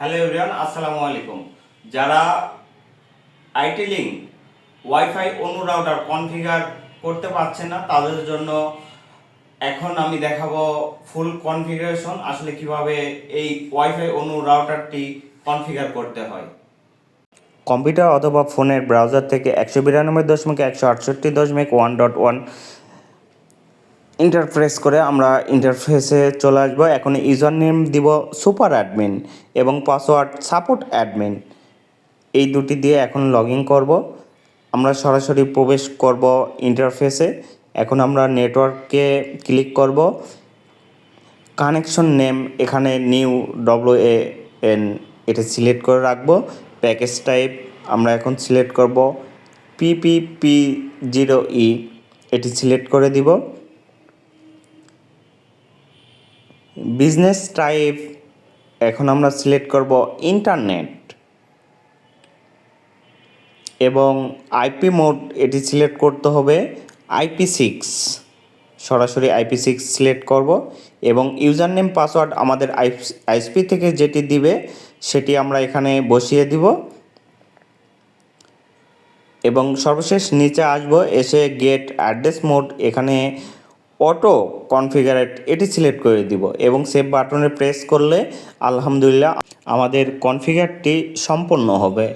Hello everyone আসসালামু আলাইকুম যারা আইটি লিঙ্ক ওয়াইফাই অনু রাউটার কনফিগার করতে পারছে না, তাদের জন্য এখন আমি দেখাবো ফুল কনফিগারেশন আসলে কীভাবে এই ওয়াইফাই অনু রাউটারটি কনফিগার করতে হয়। কম্পিউটার অথবা ফোনের ব্রাউজার থেকে একশো বিরানব্বই দশমিক একশো আটষট্টি দশমিক ওয়ান ডট ওয়ান ইন্টারফেস করে আমরা ইন্টারফেসে চলে আসব। এখন ইউজার নেম দিব সুপার অ্যাডমিন এবং পাসওয়ার্ড সাপোর্ট অ্যাডমিন এই দুটি দিয়ে এখন লগ ইন করব। আমরা সরাসরি প্রবেশ করব ইন্টারফেসে এখন আমরা নেটওয়ার্কে ক্লিক করব। কানেকশন নেম এখানে নিউ ডব্লিউ এ এন এটা সিলেক্ট করে রাখব। প্যাকেজ টাইপ আমরা এখন সিলেক্ট করব। পিপিপি জিরো ই এটি সিলেক্ট করে দিব। বিজনেস টাইপ, এখন আমরা সিলেক্ট করব ইন্টারনেট। এবং আইপি মোড, এটি সিলেক্ট করতে হবে আইপি সিক্স। সরাসরি আইপি সিক্স সিলেক্ট করব এবং ইউজার নেম পাসওয়ার্ড আমাদের আইএসপি থেকে যেটি দিবে, সেটি আমরা এখানে বসিয়ে দিব। এবং সর্বশেষ নিচে আসব, এসে গেট অ্যাড্রেস মোড, এখানে অটো কনফিগারেট, এটি সিলেক্ট করে দিব এবং সেভ বাটনে প্রেস করলে আলহামদুলিল্লাহ আমাদের কনফিগারটি সম্পন্ন হবে।